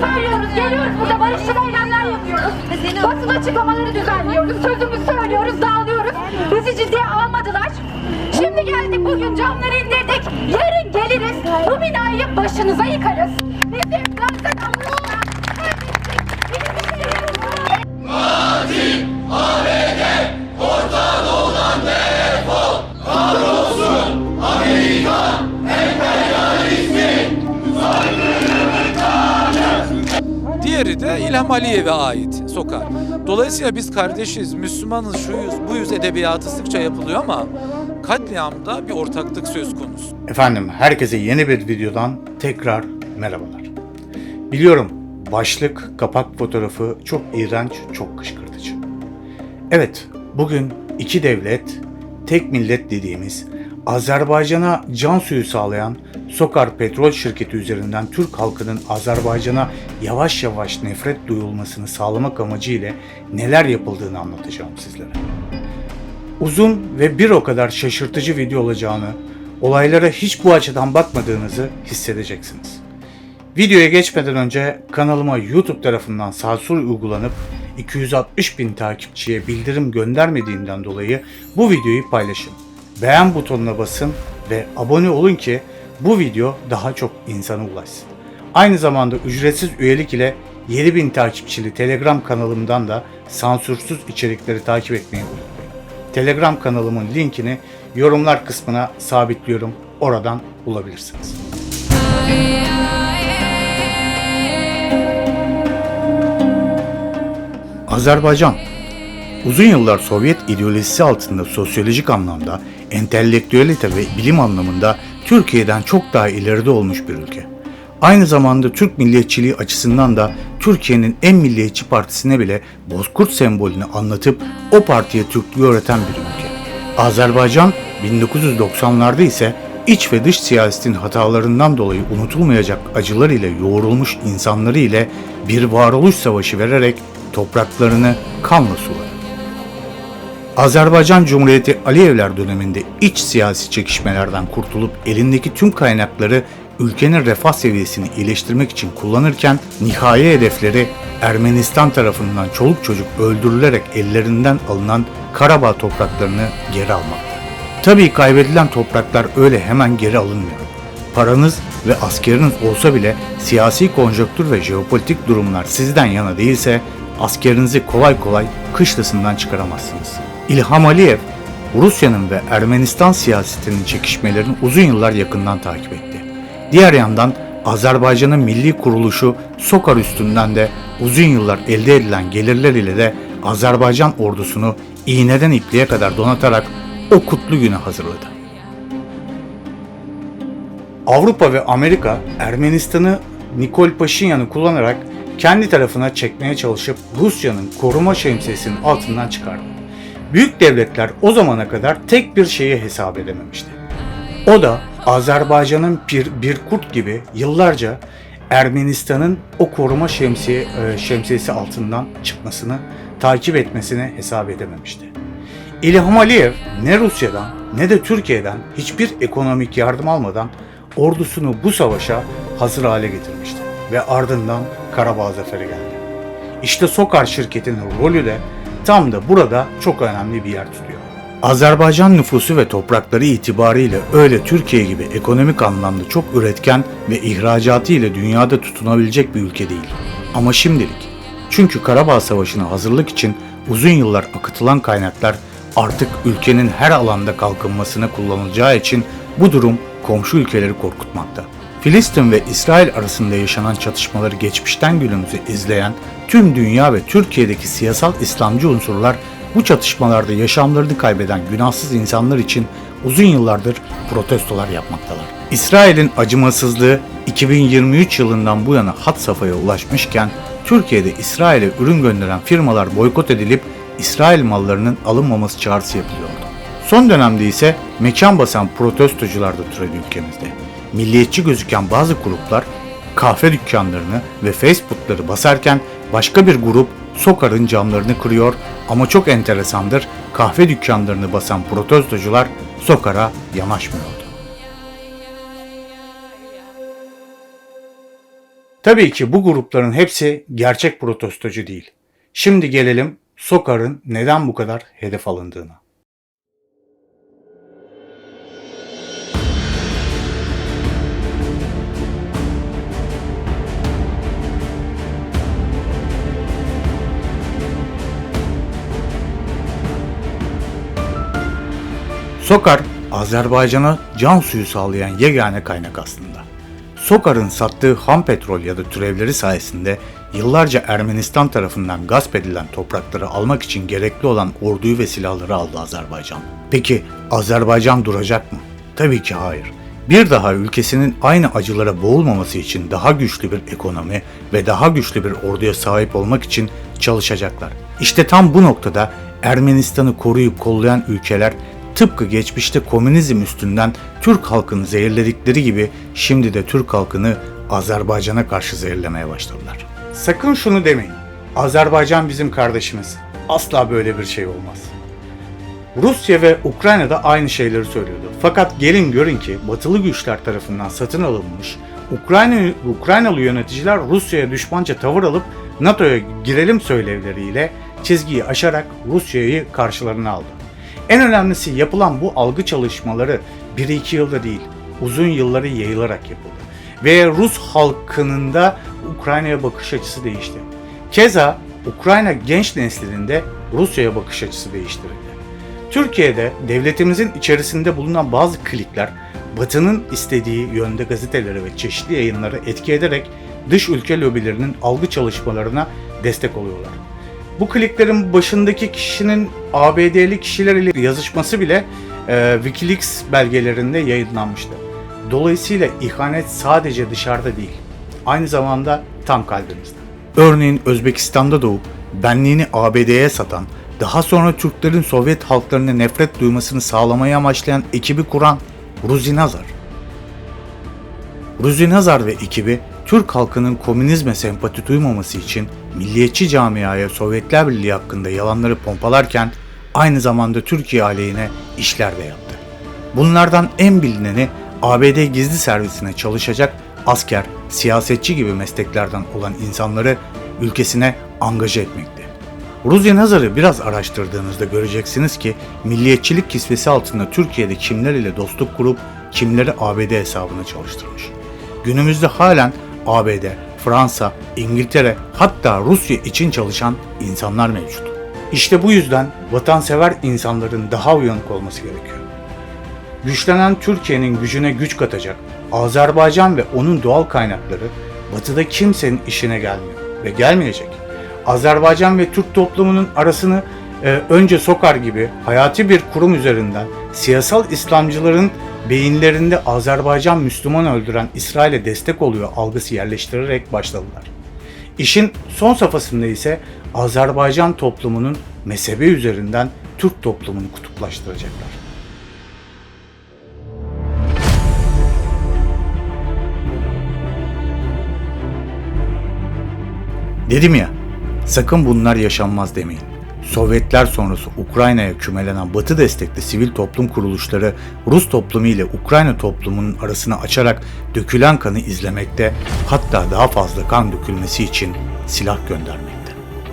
söylüyoruz. Geliyoruz burada barışçıl eylemler yapıyoruz. Basın açıklamaları düzenliyoruz. Sözümüzü söylüyoruz, dağılıyoruz. Bizi ciddiye almadılar. Şimdi geldik bugün camları indirdik. Yarın geliriz. Bu binayı başınıza yıkarız. Bizim Gazze kampusuna Diğeri de İlham Aliyev'e ait sokak. Dolayısıyla biz kardeşiz, Müslümanız, şuyuz, buyuz edebiyatı sıkça yapılıyor ama katliamda bir ortaklık söz konusu. Efendim herkese yeni bir videodan tekrar merhabalar. Biliyorum başlık, kapak fotoğrafı çok iğrenç, çok kışkırtıcı. Evet, bugün iki devlet, tek millet dediğimiz Azerbaycan'a can suyu sağlayan Sokar Petrol Şirketi üzerinden Türk halkının Azerbaycan'a yavaş yavaş nefret duyulmasını sağlamak amacıyla neler yapıldığını anlatacağım sizlere uzun ve bir o kadar şaşırtıcı video olacağını, olaylara hiç bu açıdan bakmadığınızı hissedeceksiniz. Videoya geçmeden önce kanalıma YouTube tarafından sansür uygulanıp 260 bin takipçiye bildirim göndermediğimden dolayı bu videoyu paylaşın. Beğen butonuna basın ve abone olun ki bu video daha çok insana ulaşsın. Aynı zamanda ücretsiz üyelik ile 7000 takipçili Telegram kanalımdan da sansürsüz içerikleri takip etmeyi unutmayın. Telegram kanalımın linkini yorumlar kısmına sabitliyorum. Oradan bulabilirsiniz. Azerbaycan Uzun yıllar Sovyet ideolojisi altında sosyolojik anlamda, entelektüelite ve bilim anlamında Türkiye'den çok daha ileride olmuş bir ülke. Aynı zamanda Türk milliyetçiliği açısından da Türkiye'nin en milliyetçi partisine bile Bozkurt sembolünü anlatıp o partiye Türklüğü öğreten bir ülke. Azerbaycan 1990'larda ise iç ve dış siyasetin hatalarından dolayı unutulmayacak acılar ile yoğrulmuş insanları ile bir varoluş savaşı vererek topraklarını kanla suladı. Azerbaycan Cumhuriyeti Aliyevler döneminde iç siyasi çekişmelerden kurtulup elindeki tüm kaynakları ülkenin refah seviyesini iyileştirmek için kullanırken nihai hedefleri Ermenistan tarafından çoluk çocuk öldürülerek ellerinden alınan Karabağ topraklarını geri almaktı. Tabii kaybedilen topraklar öyle hemen geri alınmıyor. Paranız ve askeriniz olsa bile siyasi konjonktür ve jeopolitik durumlar sizden yana değilse askerinizi kolay kolay kışlasından çıkaramazsınız. İlham Aliyev, Rusya'nın ve Ermenistan siyasetinin çekişmelerini uzun yıllar yakından takip etti. Diğer yandan Azerbaycan'ın milli kuruluşu Sokar üstünden de uzun yıllar elde edilen gelirler ile de Azerbaycan ordusunu iğneden ipliğe kadar donatarak o kutlu güne hazırladı. Avrupa ve Amerika Ermenistan'ı Nikol Paşinyan'ı kullanarak kendi tarafına çekmeye çalışıp Rusya'nın koruma şemsiyesinin altından çıkardı. Büyük devletler o zamana kadar tek bir şeyi hesap edememişti. O da Azerbaycan'ın bir, bir kurt gibi yıllarca Ermenistan'ın o koruma şemsiye, e, şemsiyesi altından çıkmasını, takip etmesini hesap edememişti. İlham Aliyev ne Rusya'dan ne de Türkiye'den hiçbir ekonomik yardım almadan ordusunu bu savaşa hazır hale getirmişti ve ardından Karabağ zaferi geldi. İşte Sokar şirketinin rolü de tam da burada çok önemli bir yer tutuyor. Azerbaycan nüfusu ve toprakları itibariyle öyle Türkiye gibi ekonomik anlamda çok üretken ve ihracatı ile dünyada tutunabilecek bir ülke değil. Ama şimdilik. Çünkü Karabağ Savaşı'na hazırlık için uzun yıllar akıtılan kaynaklar artık ülkenin her alanda kalkınmasına kullanılacağı için bu durum komşu ülkeleri korkutmakta. Filistin ve İsrail arasında yaşanan çatışmaları geçmişten günümüze izleyen tüm dünya ve Türkiye'deki siyasal İslamcı unsurlar bu çatışmalarda yaşamlarını kaybeden günahsız insanlar için uzun yıllardır protestolar yapmaktalar. İsrail'in acımasızlığı 2023 yılından bu yana hat safhaya ulaşmışken Türkiye'de İsrail'e ürün gönderen firmalar boykot edilip İsrail mallarının alınmaması çağrısı yapılıyordu. Son dönemde ise mekan basan protestocular da türedi ülkemizde. Milliyetçi gözüken bazı gruplar kahve dükkanlarını ve Facebook'ları basarken başka bir grup Sokar'ın camlarını kırıyor ama çok enteresandır kahve dükkanlarını basan protestocular Sokar'a yanaşmıyordu. Tabii ki bu grupların hepsi gerçek protestocu değil. Şimdi gelelim Sokar'ın neden bu kadar hedef alındığına. Sokar, Azerbaycan'a can suyu sağlayan yegane kaynak aslında. Sokar'ın sattığı ham petrol ya da türevleri sayesinde yıllarca Ermenistan tarafından gasp edilen toprakları almak için gerekli olan orduyu ve silahları aldı Azerbaycan. Peki Azerbaycan duracak mı? Tabii ki hayır. Bir daha ülkesinin aynı acılara boğulmaması için daha güçlü bir ekonomi ve daha güçlü bir orduya sahip olmak için çalışacaklar. İşte tam bu noktada Ermenistan'ı koruyup kollayan ülkeler tıpkı geçmişte komünizm üstünden Türk halkını zehirledikleri gibi şimdi de Türk halkını Azerbaycan'a karşı zehirlemeye başladılar. Sakın şunu demeyin. Azerbaycan bizim kardeşimiz. Asla böyle bir şey olmaz. Rusya ve Ukrayna da aynı şeyleri söylüyordu. Fakat gelin görün ki batılı güçler tarafından satın alınmış Ukrayna Ukraynalı yöneticiler Rusya'ya düşmanca tavır alıp NATO'ya girelim söylevleriyle çizgiyi aşarak Rusya'yı karşılarına aldı. En önemlisi yapılan bu algı çalışmaları 1-2 yılda değil, uzun yılları yayılarak yapıldı. Ve Rus halkının da Ukrayna'ya bakış açısı değişti. Keza Ukrayna genç neslinin de Rusya'ya bakış açısı değiştirildi. Türkiye'de devletimizin içerisinde bulunan bazı klikler Batı'nın istediği yönde gazeteleri ve çeşitli yayınları etki ederek dış ülke lobilerinin algı çalışmalarına destek oluyorlar. Bu kliklerin başındaki kişinin ABD'li kişiler ile yazışması bile e, Wikileaks belgelerinde yayınlanmıştı. Dolayısıyla ihanet sadece dışarıda değil, aynı zamanda tam kalbimizde. Örneğin Özbekistan'da doğup benliğini ABD'ye satan, daha sonra Türklerin Sovyet halklarına nefret duymasını sağlamayı amaçlayan ekibi kuran Ruzi Nazar. Ruzi Nazar ve ekibi Türk halkının komünizme sempati duymaması için milliyetçi camiaya Sovyetler Birliği hakkında yalanları pompalarken aynı zamanda Türkiye aleyhine işler de yaptı. Bunlardan en bilineni ABD gizli servisine çalışacak asker, siyasetçi gibi mesleklerden olan insanları ülkesine angaje etmekti. Ruzi Nazar'ı biraz araştırdığınızda göreceksiniz ki milliyetçilik kisvesi altında Türkiye'de kimler ile dostluk kurup kimleri ABD hesabına çalıştırmış. Günümüzde halen ABD, Fransa, İngiltere hatta Rusya için çalışan insanlar mevcut. İşte bu yüzden vatansever insanların daha uyanık olması gerekiyor. Güçlenen Türkiye'nin gücüne güç katacak Azerbaycan ve onun doğal kaynakları batıda kimsenin işine gelmiyor ve gelmeyecek. Azerbaycan ve Türk toplumunun arasını e, önce Sokar gibi hayati bir kurum üzerinden siyasal İslamcıların beyinlerinde Azerbaycan Müslüman öldüren İsrail'e destek oluyor algısı yerleştirerek başladılar. İşin son safhasında ise Azerbaycan toplumunun mezhebi üzerinden Türk toplumunu kutuplaştıracaklar. Dedim ya, sakın bunlar yaşanmaz demeyin. Sovyetler sonrası Ukrayna'ya kümelenen Batı destekli sivil toplum kuruluşları Rus toplumu ile Ukrayna toplumunun arasını açarak dökülen kanı izlemekte, hatta daha fazla kan dökülmesi için silah göndermekte.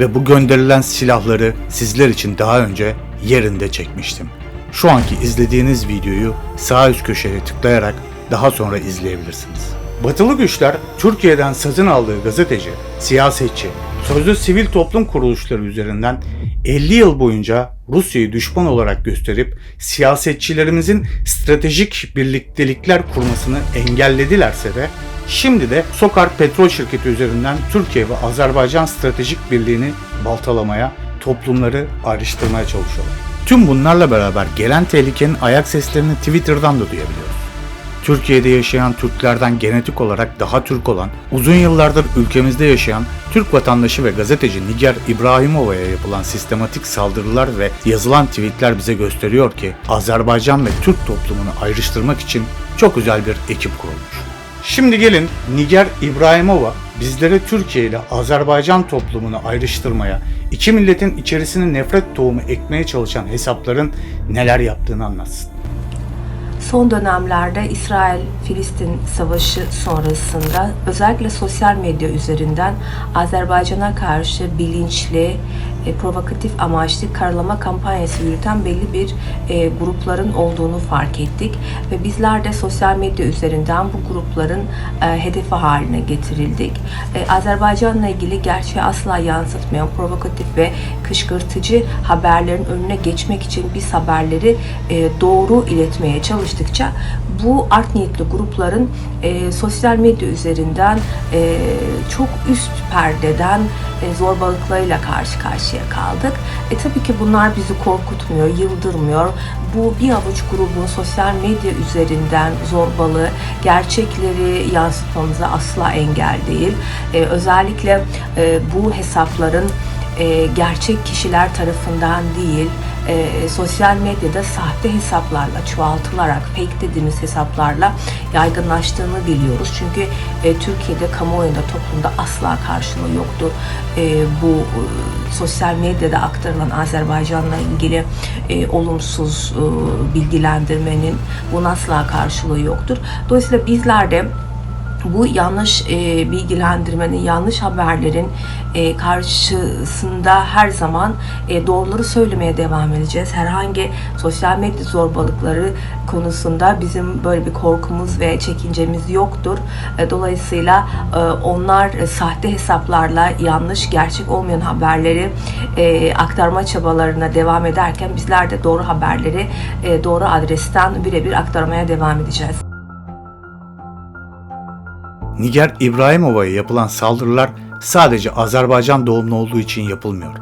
Ve bu gönderilen silahları sizler için daha önce yerinde çekmiştim. Şu anki izlediğiniz videoyu sağ üst köşeye tıklayarak daha sonra izleyebilirsiniz. Batılı güçler Türkiye'den satın aldığı gazeteci, siyasetçi, sözlü sivil toplum kuruluşları üzerinden 50 yıl boyunca Rusya'yı düşman olarak gösterip siyasetçilerimizin stratejik birliktelikler kurmasını engelledilerse de şimdi de Sokar Petrol Şirketi üzerinden Türkiye ve Azerbaycan stratejik birliğini baltalamaya, toplumları ayrıştırmaya çalışıyorlar. Tüm bunlarla beraber gelen tehlikenin ayak seslerini Twitter'dan da duyabiliyoruz. Türkiye'de yaşayan Türklerden genetik olarak daha Türk olan, uzun yıllardır ülkemizde yaşayan Türk vatandaşı ve gazeteci Nigar İbrahimova'ya yapılan sistematik saldırılar ve yazılan tweetler bize gösteriyor ki Azerbaycan ve Türk toplumunu ayrıştırmak için çok özel bir ekip kurulmuş. Şimdi gelin Nigar İbrahimova bizlere Türkiye ile Azerbaycan toplumunu ayrıştırmaya, iki milletin içerisine nefret tohumu ekmeye çalışan hesapların neler yaptığını anlatsın. Son dönemlerde İsrail-Filistin savaşı sonrasında özellikle sosyal medya üzerinden Azerbaycan'a karşı bilinçli, e, provokatif amaçlı karalama kampanyası yürüten belli bir e, grupların olduğunu fark ettik ve bizler de sosyal medya üzerinden bu grupların e, hedefi haline getirildik. E, Azerbaycan'la ilgili gerçeği asla yansıtmayan provokatif ve kışkırtıcı haberlerin önüne geçmek için biz haberleri e, doğru iletmeye çalıştıkça bu art niyetli grupların e, sosyal medya üzerinden e, çok üst perdeden e, zorbalıklarıyla karşı karşıya kaldık. E tabii ki bunlar bizi korkutmuyor, yıldırmıyor. Bu bir avuç grubun sosyal medya üzerinden zorbalığı, gerçekleri yansıtmamıza asla engel değil. E, özellikle e, bu hesapların e, gerçek kişiler tarafından değil, e, sosyal medyada sahte hesaplarla çoğaltılarak, fake dediğimiz hesaplarla yaygınlaştığını biliyoruz. Çünkü e, Türkiye'de kamuoyunda, toplumda asla karşılığı yoktur. E, bu e, sosyal medyada aktarılan Azerbaycan'la ilgili e, olumsuz e, bilgilendirmenin bunun asla karşılığı yoktur. Dolayısıyla bizler de bu yanlış e, bilgilendirmenin, yanlış haberlerin e, karşısında her zaman e, doğruları söylemeye devam edeceğiz. Herhangi sosyal medya zorbalıkları konusunda bizim böyle bir korkumuz ve çekincemiz yoktur. E, dolayısıyla e, onlar e, sahte hesaplarla yanlış, gerçek olmayan haberleri e, aktarma çabalarına devam ederken bizler de doğru haberleri e, doğru adresten birebir aktarmaya devam edeceğiz. Niger İbrahimova'ya yapılan saldırılar sadece Azerbaycan doğumlu olduğu için yapılmıyor.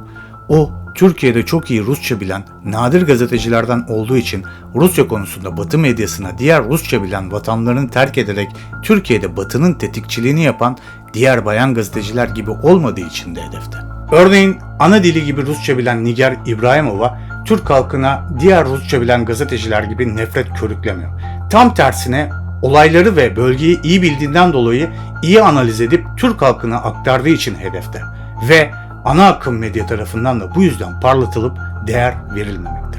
O, Türkiye'de çok iyi Rusça bilen nadir gazetecilerden olduğu için Rusya konusunda Batı medyasına diğer Rusça bilen vatanlarını terk ederek Türkiye'de Batı'nın tetikçiliğini yapan diğer bayan gazeteciler gibi olmadığı için de hedefte. Örneğin ana dili gibi Rusça bilen Niger İbrahimova, Türk halkına diğer Rusça bilen gazeteciler gibi nefret körüklemiyor. Tam tersine olayları ve bölgeyi iyi bildiğinden dolayı iyi analiz edip Türk halkına aktardığı için hedefte. Ve ana akım medya tarafından da bu yüzden parlatılıp değer verilmemekte.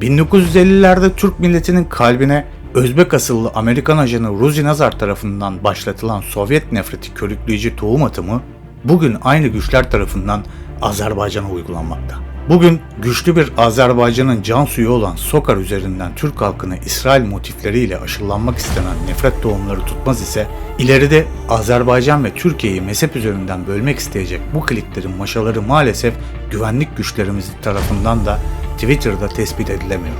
1950'lerde Türk milletinin kalbine Özbek asıllı Amerikan ajanı Ruzi Nazar tarafından başlatılan Sovyet nefreti körükleyici tohum atımı bugün aynı güçler tarafından Azerbaycan'a uygulanmakta. Bugün güçlü bir Azerbaycan'ın can suyu olan Sokar üzerinden Türk halkını İsrail motifleriyle aşılanmak istenen nefret tohumları tutmaz ise ileride Azerbaycan ve Türkiye'yi mezhep üzerinden bölmek isteyecek bu kliklerin maşaları maalesef güvenlik güçlerimiz tarafından da Twitter'da tespit edilemiyor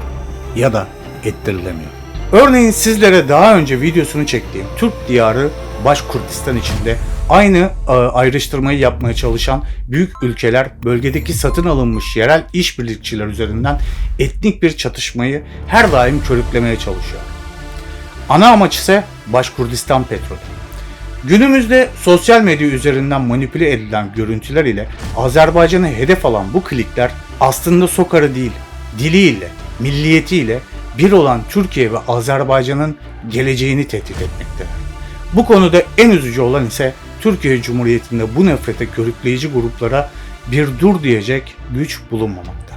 ya da ettirilemiyor. Örneğin sizlere daha önce videosunu çektiğim Türk diyarı Başkurdistan içinde aynı e, ayrıştırmayı yapmaya çalışan büyük ülkeler bölgedeki satın alınmış yerel işbirlikçiler üzerinden etnik bir çatışmayı her daim körüklemeye çalışıyor. Ana amaç ise Başkurdistan petrolü. Günümüzde sosyal medya üzerinden manipüle edilen görüntüler ile Azerbaycan'ı hedef alan bu klikler aslında Sokar'ı değil, diliyle, milliyetiyle bir olan Türkiye ve Azerbaycan'ın geleceğini tehdit etmektedir. Bu konuda en üzücü olan ise Türkiye Cumhuriyeti'nde bu nefrete körükleyici gruplara bir dur diyecek güç bulunmamakta.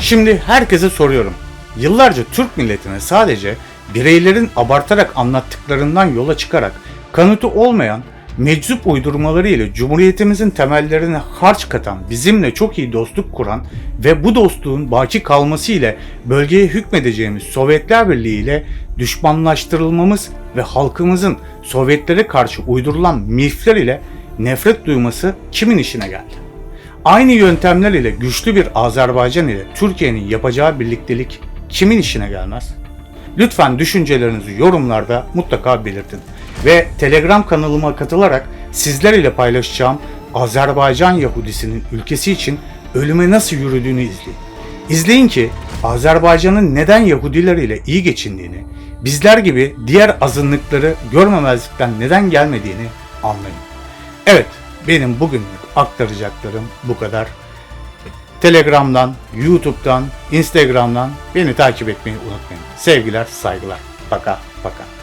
Şimdi herkese soruyorum. Yıllarca Türk milletine sadece bireylerin abartarak anlattıklarından yola çıkarak kanıtı olmayan meczup uydurmaları ile Cumhuriyetimizin temellerine harç katan, bizimle çok iyi dostluk kuran ve bu dostluğun baki kalması ile bölgeye hükmedeceğimiz Sovyetler Birliği ile düşmanlaştırılmamız ve halkımızın Sovyetlere karşı uydurulan milfler ile nefret duyması kimin işine geldi? Aynı yöntemler ile güçlü bir Azerbaycan ile Türkiye'nin yapacağı birliktelik kimin işine gelmez? Lütfen düşüncelerinizi yorumlarda mutlaka belirtin. Ve Telegram kanalıma katılarak sizler ile paylaşacağım Azerbaycan Yahudisinin ülkesi için ölüme nasıl yürüdüğünü izleyin. İzleyin ki Azerbaycan'ın neden Yahudiler ile iyi geçindiğini, bizler gibi diğer azınlıkları görmemezlikten neden gelmediğini anlayın. Evet, benim bugünlük aktaracaklarım bu kadar. Telegram'dan, YouTube'dan, Instagram'dan beni takip etmeyi unutmayın. Sevgiler, saygılar. Paka paka.